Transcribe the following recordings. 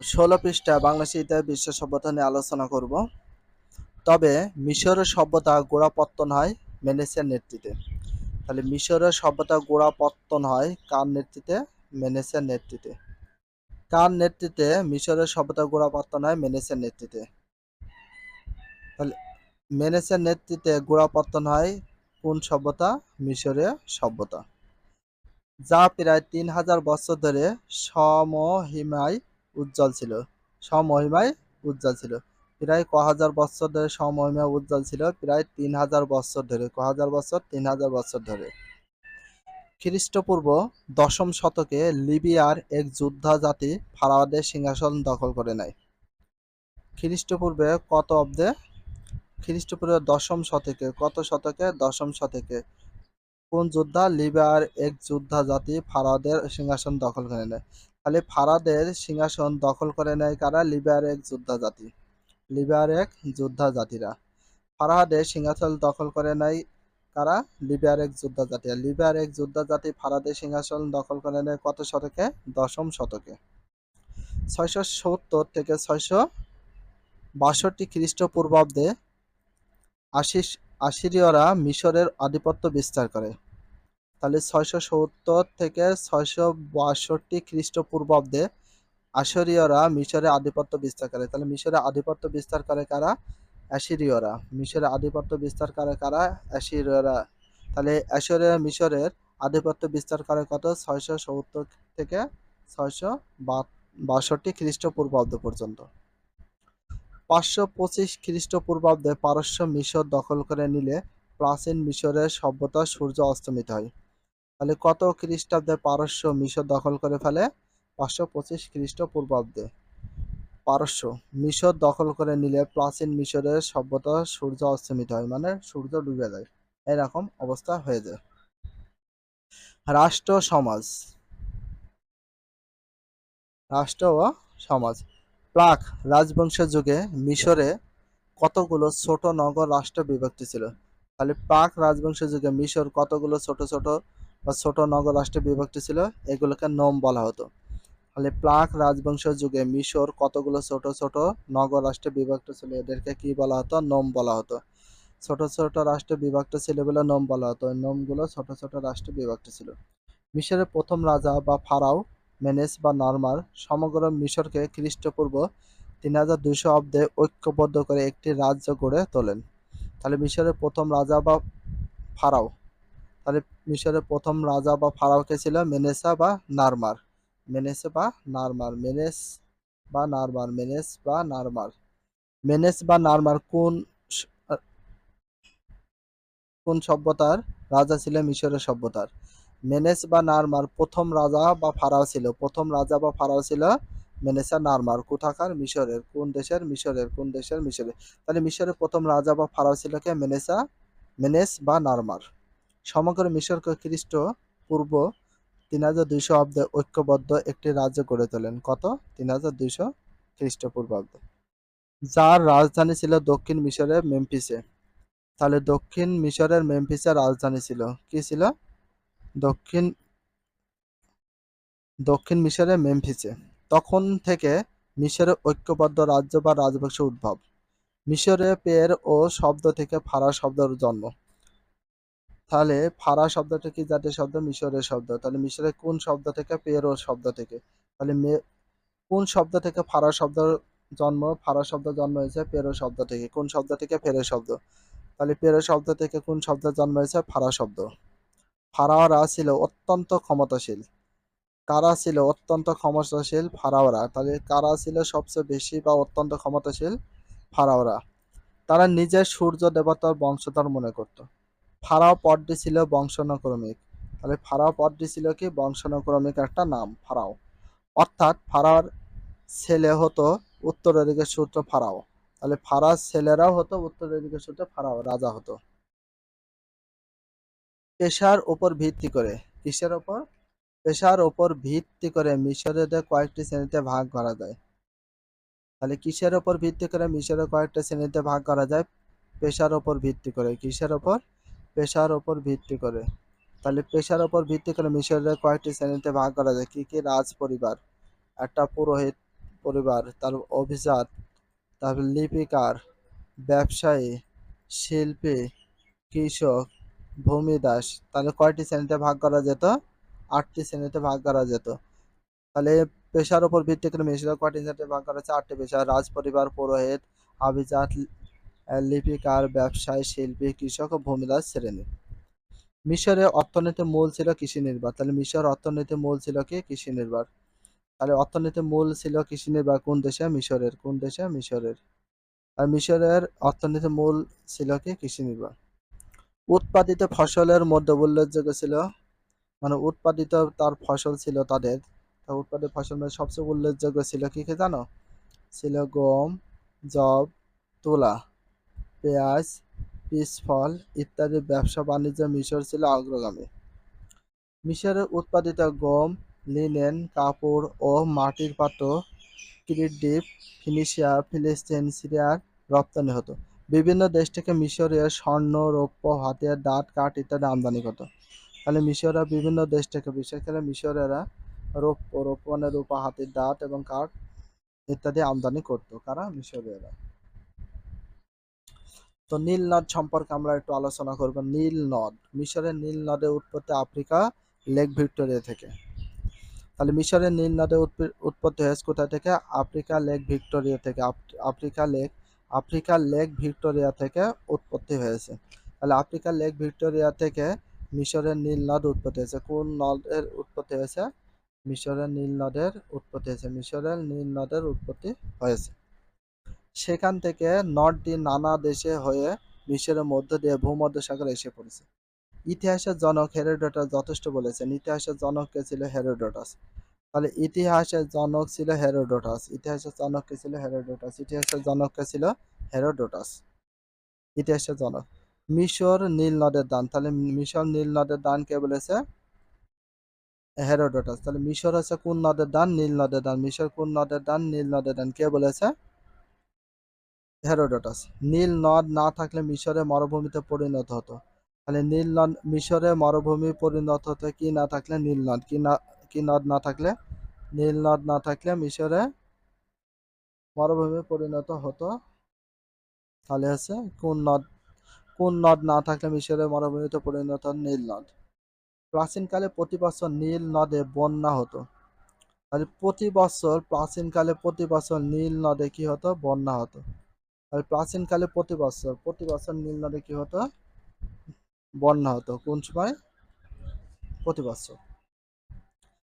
ষোলো পৃষ্ঠা বাংলাদেশ ইতিহাস বিশ্ব সভ্যতা নিয়ে আলোচনা করব। তবে মিশরের সভ্যতা গোড়াপত্তন হয় মেনেসের নেতৃত্বে। তাহলে মিশরের সভ্যতা গোড়াপত্তন হয় কার নেতৃত্বে? মেনেসের নেতৃত্বে। কার নেতৃত্বে মিশরের সভ্যতা গোড়াপত্তন হয়? মেনেসের নেতৃত্বে। তাহলে মেনেসের নেতৃত্বে গোড়াপত্তন হয় কোন সভ্যতা? মিশরের সভ্যতা। যা প্রায় তিন হাজার বছর ধরে সমহিমায় উজ্জ্বল ছিল। সমহিমায় উজ্জ্বল ছিল। প্রায় ক হাজার বছর ধরে সমহিমায় উজ্জ্বল ছিল, প্রায় তিন হাজার বছর ধরে ক হাজার বছর তিন হাজার বছর ধরে। খ্রিস্টপূর্ব দশম শতকে লিবিয়ার এক যোদ্ধা জাতি ফারাওয়াদের সিংহাসন দখল করে নেয়। খ্রিস্টপূর্বে কত অব্দে? খ্রিস্টপূর্বে দশম শতকে, কত শতকে? দশম শতকে। কোন যোদ্ধা? লিবিয়ার এক যোদ্ধা জাতি ফারাদের সিংহাসন দখল করে নেয়। তাহলে ফারাদের সিংহাসন দখল করে নেয় কারা? লিবিয়ার এক যোদ্ধা জাতি লিবিয়ার এক যোদ্ধা জাতিরা ফারাহাদের সিংহাসন দখল করে নেয় কারা? লিবিয়ার এক যোদ্ধা জাতি আর লিবিয়ার এক যোদ্ধা জাতি ফারাদের সিংহাসন দখল করে নেয় কত শতকে? দশম শতকে। ছয়শো সত্তর থেকে ছয়শো বাষট্টি খ্রিস্টপূর্বাব্দে আশিস আশিরীয়রা মিশরের আধিপত্য বিস্তার করে। তাহলে ছয়শো সত্তর থেকে ছয়শো বাষট্টি খ্রিস্টপূর্বাব্দে আশরীয়রা মিশরে আধিপত্য বিস্তার করে। তাহলে মিশরে আধিপত্য বিস্তার করে কারা? অ্যাসিরীয়রা মিশরে আধিপত্য বিস্তার করে কারা? অ্যাসিরীয়রা তাহলে অ্যাসরিয়া মিশরের আধিপত্য বিস্তার করে কত? ছয়শো সত্তর থেকে ছয়শো বাষট্টি খ্রিস্টপূর্বাব্দ পর্যন্ত। পাঁচশো পঁচিশ খ্রিস্টপূর্বাব্দে পারস্য মিশর দখল করে নিলে প্রাচীন মিশরের সভ্যতা সূর্য অস্তমিত হয়। তাহলে কত খ্রিস্টাব্দে পারস্য মিশর দখল করে ফেলে? পাঁচশো পঁচিশ খ্রিস্টপূর্বাব্দে। পারস্য মিশর দখল করে নিলে প্রাচীন মিশরের সভ্যতা সূর্য অস্তমিত হয় মানে সূর্য ডুবে যায়। এরকম অবস্থা হয়ে যায়। রাষ্ট্র সমাজ। রাষ্ট্র ও সমাজ। প্রাক রাজবংশের যুগে মিশরে কতগুলো ছোট নগর রাষ্ট্র বিভক্তি ছিল? তাহলে প্রাক রাজবংশের যুগে মিশর কতগুলো ছোট ছোট বা ছোট নগর রাষ্ট্রে বিভক্তি ছিল, এগুলোকে নোম বলা হতো। তাহলে প্রাক রাজবংশের যুগে মিশর কতগুলো ছোট ছোট নগর রাষ্ট্রে বিভক্ত ছিল? এদেরকে কি বলা হতো? নোম বলা হতো। ছোট ছোট রাষ্ট্রে বিভক্ত ছিল বলে নোম বলা হতো। নোমগুলো ছোট ছোট রাষ্ট্রে বিভক্ত ছিল। মিশরের প্রথম রাজা বা ফারাও, মেনেস বা নরমার সমগ্র মিশরকে খ্রিস্টপূর্ব তিন হাজার দুইশো অব্দে ঐক্যবদ্ধ করে একটি রাজ্য গড়ে তোলেন। তাহলে মিশরের প্রথম রাজা বা ফারাও তাহলে মিশরের প্রথম রাজা বা ফারাওকে ছিল মেনেসা বা নারমার। মেনেস বা নারমার, মেনেস বা নারমার, মেনেস বা নারমার। মেনেস বা নারমার কোন কোন সভ্যতার রাজা ছিল মিশরের সভ্যতার? মেনেস বা নারমার প্রথম রাজা বা ফারাও ছিল। প্রথম রাজা বা ফারাও ছিল মেনেসা নারমার। কোথাকার? মিশরের। কোন দেশের? মিশরের। কোন দেশের? মিশরের। তাহলে মিশরের প্রথম রাজা বা ফারাও ছিল কে? মেনেসা, মেনেস বা নারমার। সমগ্র মিশরকে খ্রিস্ট পূর্ব তিন হাজার দুইশো অব্দে ঐক্যবদ্ধ একটি রাজ্য গড়ে তোলেন। কত? তিন হাজার দুইশো খ্রিস্টপূর্বাব্দে যার রাজধানী ছিল দক্ষিণ মিশরের মেমফিসে। তাহলে দক্ষিণ মিশরের মেমফিসের রাজধানী ছিল। কি ছিল? দক্ষিণ দক্ষিণ মিশরের মেমফিসে। তখন থেকে মিশরের ঐক্যবদ্ধ রাজ্য বা রাজবংশ উদ্ভব। মিশরে পের ও শব্দ থেকে ফারা শব্দের জন্ম। তাহলে ফারা শব্দটা কি জাতীয় শব্দ, মিশরের শব্দ। তাহলে মিশরের কোন শব্দ থেকে? পেরো শব্দ থেকে। তাহলে কোন শব্দ থেকে ফারা শব্দ জন্ম? ফারা শব্দ জন্ম হয়েছে পেরো শব্দ থেকে। কোন শব্দ থেকে? ফেরো শব্দ। তাহলে পেরো শব্দ থেকে কোন শব্দ জন্ম হয়েছে? ফারা শব্দ। ফারাওরা ছিল অত্যন্ত ক্ষমতাশীল। কারা ছিল অত্যন্ত ক্ষমতাশীল? ফারাওরা। তাহলে কারা ছিল সবচেয়ে বেশি বা অত্যন্ত ক্ষমতাশীল? ফারাওরা। তারা নিজের সূর্য দেবতার বংশধর মনে করত। ফারাও পদটি ছিল বংশানুক্রমিক। তাহলে ফারাও পদটি ছিল কি? বংশানুক্রমিক একটা নাম, ফারাও। অর্থাৎ ফারাওর ছেলে হতো উত্তরাধিকার সূত্র ফারাও। তাহলে ফারার ছেলেরাও হতো উত্তরাধিকার সূত্রে ফারাও, রাজা হতো। পেশার উপর ভিত্তি করে, কিসের ওপর পেশার ওপর ভিত্তি করে মিশরেদের কয়েকটি শ্রেণীতে ভাগ করা যায়। তাহলে কিসের ওপর ভিত্তি করে মিশরের কয়েকটা শ্রেণীতে ভাগ করা যায়? পেশার ওপর ভিত্তি করে, কিসের ওপর পেশার ওপর ভিত্তি করে। তাহলে পেশার ওপর ভিত্তি করে মিশরের কয়েকটি শ্রেণীতে ভাগ করা যায়। কী কী? রাজ পরিবার, একটা পুরোহিত পরিবার, তার অভিজাত, তারপর লিপিকার, ব্যবসায়ী, শিল্পী, কৃষক, ভূমিদাস, তাহলে কয়টি শ্রেণীতে ভাগ করা যেত? আটটি শ্রেণীতে ভাগ করা যেত। তাহলে পেশার উপর ভিত্তি করে মিশরে কয়টি শ্রেণীতে ভাগ করা হচ্ছে আটটি পেশা, রাজ পরিবার, পুরোহিত আভিজাত লিপিকার ব্যবসায়ী শিল্পী, কৃষক ও ভূমিদাস শ্রেণি। মিশরের অর্থনীতির মূল ছিল কৃষি নির্ভর। তাহলে মিশর অর্থনীতির মূল ছিল কি? কৃষি নির্ভর। তাহলে অর্থনীতির মূল ছিল কৃষি নির্ভর কোন দেশে? মিশরের। কোন দেশে? মিশরের। আর মিশরের অর্থনীতির মূল ছিল কি? কৃষি নির্ভর। উৎপাদিত ফসলের মধ্যে উল্লেখযোগ্য ছিল মানে উৎপাদিত তার ফসল ছিল তাদের। উৎপাদিত ফসল সবচেয়ে উল্লেখযোগ্য ছিল কি কি জানো? ছিল গম জব তুলা। পেঁয়াজ পিস ফল ইত্যাদি ব্যবসা বাণিজ্য মিশর ছিল অগ্রগামী। মিশরের উৎপাদিত গম, লিনেন, কাপড় ও মাটির পাত্র ক্রিডিপ ফিনিশিয়া, ফিলিস্তিন, সিরিয়ার রপ্তানি হতো। বিভিন্ন দেশ থেকে মিশরীয় স্বর্ণ, রৌপ্য, হাতিয়ার, দাঁত, কাঠ ইত্যাদি আমদানি করতো। তাহলে মিশররা বিভিন্ন দেশ থেকে, বিশেষ করে মিশরেরা রৌপ্য রৌপ্য মানে রূপা হাতির দাঁত এবং কাঠ ইত্যাদি আমদানি করতো। কারা? মিশরীয়রা। তো নীল নদ সম্পর্কে আমরা একটু আলোচনা করব। নীল নদ, মিশরের নীল নদের উৎপত্তি আফ্রিকা, লেক ভিক্টোরিয়া থেকে। তাহলে মিশরের নীল উৎপ- উৎপত্তি হয়েছে কোথায় থেকে? আফ্রিকা লেক ভিক্টোরিয়া থেকে। আফ- Africa lake Africa lake Victoria থেকে উৎপত্তি হয়েছে। তাহলে আফ্রিকা লেক ভিক্টোরিয়া থেকে মিশরের নীল নদ উৎপত্তি হয়েছে। কোন নদের উৎপত্তি হয়েছে? মিশরের নীল নদের উৎপত্তি হয়েছে। মিশরের নীল নদের উৎপত্তি হয়েছে। সেখান থেকে নদটি নানা দেশে হয়ে মিশরের মধ্য দিয়ে ভূমধ্যসাগরে এসে পড়েছে। ইতিহাসের জনক হেরোডোটাস যথেষ্ট বলেছেন, ইতিহাসের জনক কে ছিল হেরোডোটাস। তাহলে ইতিহাসের জনক ছিল হেরোডোটাস, ইতিহাসের জনক কে ছিল হেরোডোটাস, ইতিহাসের জনক কে ছিল হেরোডোটাস। ইতিহাসের জনক। মিশর নীল নদের দান, তাহলে মিশর নীল নদের দান কে বলেছে? হেরোডোটাস। তাহলে মিশর হচ্ছে কোন নদের দান? নীল নদের দান। মিশর কোন নদের দান? নীল নদের দান। কে বলেছে? হেরোডোটাস নীল নদ না থাকলে মিশরে মরুভূমিতে পরিণত হতো। তাহলে নীল নদ, মিশরে মরুভূমি পরিণত হতো কি না থাকলে নীল নদ, কি না, কি নদ না থাকলে? নীল নদ না থাকলে মিশরে মরুভূমি পরিণত হতো। তাহলে হচ্ছে কোন নদ কোন নদ না থাকলে মিশরে মরুভূমিতে পরিণত নীল নদ? প্রাচীনকালে প্রতি বছর নীল নদে বন্যা হতো। তাহলে প্রতি বছর, প্রাচীনকালে প্রতি বছর নীল নদে কি হতো? বন্যা হতো। আর প্রাচীনকালে প্রতি বছর প্রতি বছর নীল নদে কি হতো? বন্যা হতো, কোন সময়? প্রতি বছর।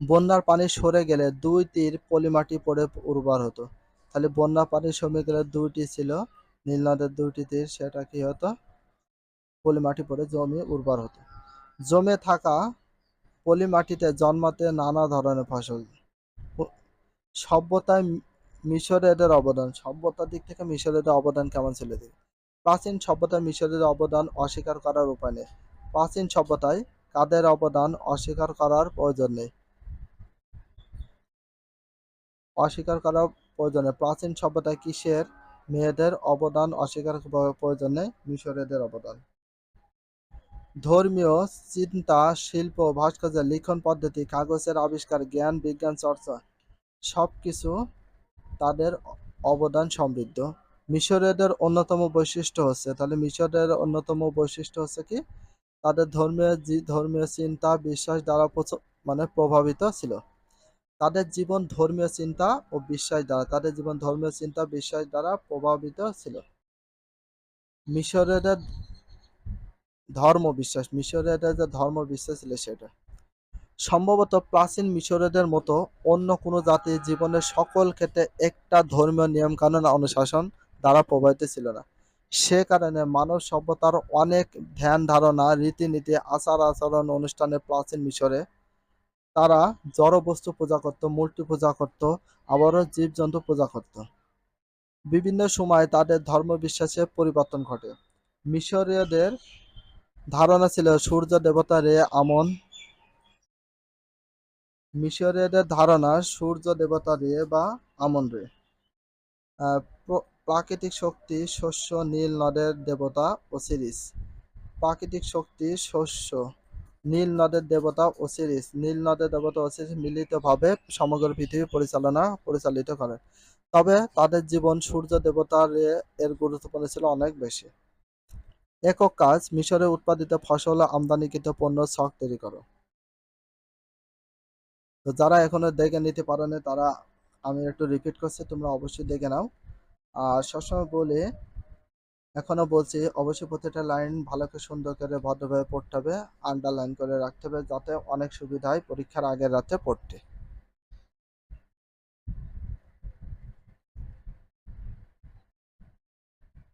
বন্যার পানি সরে গেলে দুই তীর পলিমাটি পড়ে উর্বর হতো। তাহলে বন্যার পানি সরে গেলে দুইটি ছিল, নীল নদের দুইটি তীর, সেটা কি হতো? পলিমাটি পড়ে জমি উর্বর হতো। জমে থাকা পলিমাটিতে জন্মাতে নানা ধরনের ফসল। সভ্যতায় মি- মিশরেদের অবদান, সভ্যতার দিক থেকে মিশরের অবদান কেমন ছিল প্রাচীন সভ্যতায় মিশরের অবদান অস্বীকার করার উপায় নেই। প্রাচীন সভ্যতায় কাদের অবদান অস্বীকার করার প্রয়োজন নেই? অস্বীকার করার প্রয়োজন নেই। প্রাচীন সভ্যতায় কিসের মেয়েদের অবদান অস্বীকার প্রয়োজন নেই? মিশরেদের অবদান। ধর্মীয় চিন্তা, শিল্প, ভাস্কর্য, লিখন পদ্ধতি, কাগজের আবিষ্কার, জ্ঞান, বিজ্ঞান, চর্চা, সবকিছু তাদের অবদান সমৃদ্ধ। মিশরীয়দের অন্যতম বৈশিষ্ট্য হচ্ছে, তাহলে মিশরের অন্যতম বৈশিষ্ট্য হচ্ছে কি? তাদের ধর্মীয় ধর্মীয় চিন্তা, বিশ্বাস দ্বারা মানে প্রভাবিত ছিল। তাদের জীবন ধর্মীয় চিন্তা ও বিশ্বাস দ্বারা, তাদের জীবন ধর্মীয় চিন্তা, বিশ্বাস দ্বারা প্রভাবিত ছিল। মিশরীয়দের ধর্ম বিশ্বাস মিশরের যে ধর্ম বিশ্বাস ছিল সেটা। সম্ভবত প্রাচীন মিশরীয়দের মতো অন্য কোনো জাতির জীবনের সকল ক্ষেত্রে একটা ধর্মীয় নিয়মকানুন অনুশাসন দ্বারা প্রভাবিত ছিল না। সে কারণে মানব সভ্যতার অনেক ধ্যান ধারণা, রীতিনীতি, আচার আচরণ অনুষ্ঠানে প্রাচীন মিশরে তারা জড় বস্তু পূজা করত, মূর্তি পূজা করত, আবারও জীবজন্তু পূজা করত। বিভিন্ন সময় তাদের ধর্ম বিশ্বাসে পরিবর্তন ঘটে। মিশরীয়দের ধারণা ছিল সূর্য দেবতা রে আমন মিশরীয়দের ধারণা সূর্য দেবতা রে বা আমন রে। প্রাকৃতিক শক্তি শস্য, নীল নদের দেবতা ওসিরিস প্রাকৃতিক শক্তি শস্য, নীল নদের দেবতা ওসিরিস নীল নদের দেবতা ওসিরিস মিলিতভাবে সমগ্র পৃথিবী পরিচালনা, পরিচালিত করে। তবে তাদের জীবন সূর্য দেবতার এর গুরুত্বপূর্ণ ছিল অনেক বেশি। একক কাজ, মিশরে উৎপাদিত ফসল আমদানিকৃত পণ্য স্টক তৈরি করো। তো যারা এখনও দেখে নিতে পারোনি, তারা আমি একটু রিপিট করছি, তোমরা অবশ্যই দেখে নাও। আর সবসময় বলে এখনও বলছি, অবশ্যই প্রতিটা লাইন ভালো করে সুন্দর করে ভদ্রভাবে পড়তে হবে আন্ডারলাইন করে রাখতে হবে, যাতে অনেক সুবিধা হয় পরীক্ষার আগের রাতে পড়তে।